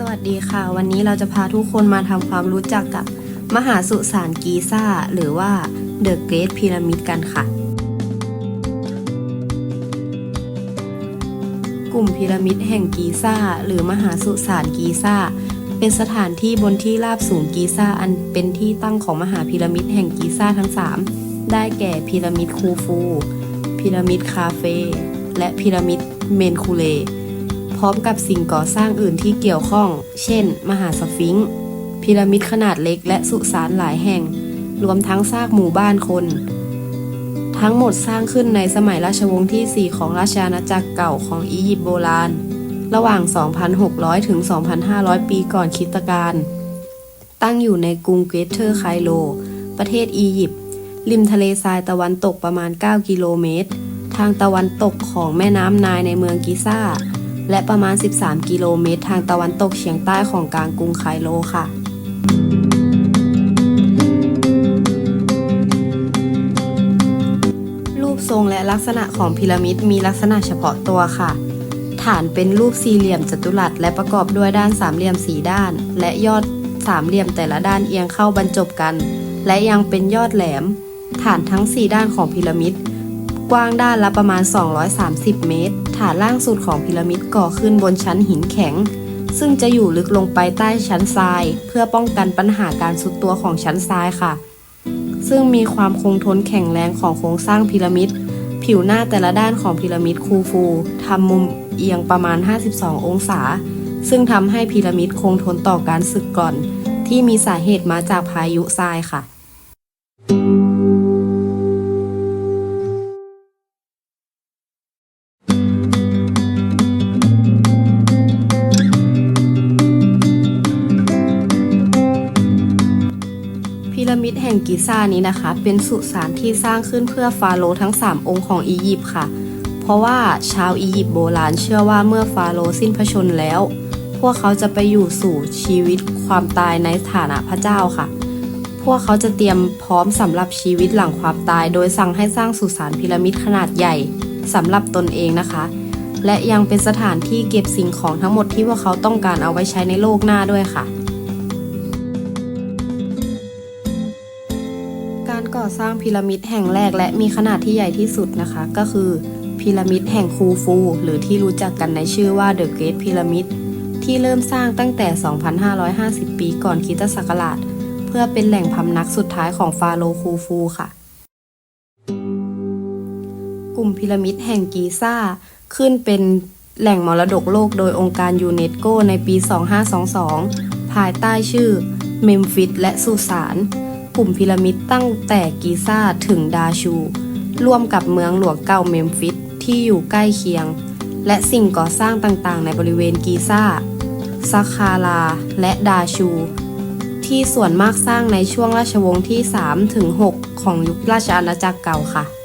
สวัสดีค่ะ วันนี้เราจะพาทุกคนมาทำความรู้จักกับ มหาสุสานกีซ่า หรือว่า The Great Pyramid กันค่ะ กลุ่มพีระมิดแห่งกีซ่า หรือมหาสุสานกีซ่า เป็นสถานที่บนที่ราบสูงกีซ่าอันเป็นที่ตั้งของมหาพีระมิดแห่งกีซ่าทั้ง 3 ได้แก่พีระมิดคูฟู พีระมิดคาเฟ่และพีระมิดเมนคูเล พร้อมกับสิ่งก่อสร้างอื่นที่เกี่ยวข้อง เช่น มหาสฟิงค์พีระมิดขนาดเล็กและสุสานหลายแห่ง รวมทั้งซากหมู่บ้านคน ทั้งหมดสร้างขึ้นในสมัยราชวงศ์ที่ 4 ของราชอาณาจักรเก่าของอียิปต์โบราณ ระหว่าง 2,600 ถึง 2,500 ปีก่อนคริสตกาล ตั้งอยู่ในกรุงเกรเทอร์ไคโลประเทศอียิปต์ ริมทะเลทรายตะวันตกประมาณ 9 กิโลเมตร ทางตะวันตกของแม่น้ำไนายในเมืองกิซ่า และประมาณ 13 กิโลเมตร ทางตะวันตกเฉียงใต้ของกลางกรุงไคโลค่ะ รูปทรงและลักษณะของพีระมิดมีลักษณะเฉพาะตัวค่ะ ฐานเป็นรูปสี่เหลี่ยมจัตุรัส และประกอบด้วยด้านสามเหลี่ยมสีด้าน และยอดสามเหลี่ยมแต่ละด้านเอียงเข้าบรรจบกัน และยังเป็นยอดแหลม ฐานทั้ง 4 ด้านของพีระมิด กว้างด้านละประมาณ 230 เมตร ฐานล่างสุดของพีระมิดก่อขึ้นบนชั้นหินแข็ง ซึ่งจะอยู่ลึกลงไปใต้ชั้นทราย เพื่อป้องกันปัญหาการสุดตัวของชั้นทรายค่ะ ซึ่งมีความคงทนแข็งแรงของโครงสร้างพีระมิด ผิวหน้าแต่ละด้านของพีระมิดคูฟูทำมุมเอียงประมาณ 52 องศา ซึ่งทำให้พีระมิดคงทนต่อการสึกกร่อน ที่มีสาเหตุมาจากพายุทรายค่ะ มิดแห่งกิซ่านี้นะคะ เป็นสุสานที่สร้างขึ้นเพื่อฟาโรห์ทั้ง 3 องค์ของอียิปต์ค่ะ เพราะว่าชาวอียิปต์โบราณเชื่อว่าเมื่อฟาโรห์สิ้นพระชนแล้ว พวกเขาจะไปอยู่สู่ชีวิตความตายในฐานะพระเจ้าค่ะ พวกเขาจะเตรียมพร้อมสำหรับชีวิตหลังความตาย โดยสั่งให้สร้างสุสานพีระมิดขนาดใหญ่สำหรับตนเองนะคะ และยังเป็นสถานที่เก็บสิ่งของทั้งหมดที่พวกเขาต้องการเอาไว้ใช้ในโลกหน้าด้วยค่ะ การก่อสร้างพีระมิดแห่งแรกและมีขนาดที่ใหญ่ที่สุดนะคะ ก็คือพีระมิดแห่งคูฟู หรือที่รู้จักกันในชื่อว่า The Great Pyramid ที่เริ่มสร้างตั้งแต่ 2,550 ปีก่อนคริสตศักราช เพื่อเป็นแหล่งพำนักสุดท้ายของฟาโรห์คูฟูค่ะ กลุ่มพีระมิดแห่งกีซ่า ขึ้นเป็นแหล่งมรดกโลกโดยองค์การยูเนสโกในปี 2522 ภายใต้ชื่อเมมฟิสและสุสาน กลุ่มพีระมิดตั้งแต่กีซ่าถึงดาชู ร่วมกับเมืองหลวงเก่าเมมฟิสที่อยู่ใกล้เคียง และสิ่งก่อสร้างต่างๆ ในบริเวณกีซ่าซักคารา และดาชู ที่ส่วนมากสร้างในช่วงราชวงศ์ที่3ถึง6ของยุคราชอาณาจักรเก่าค่ะ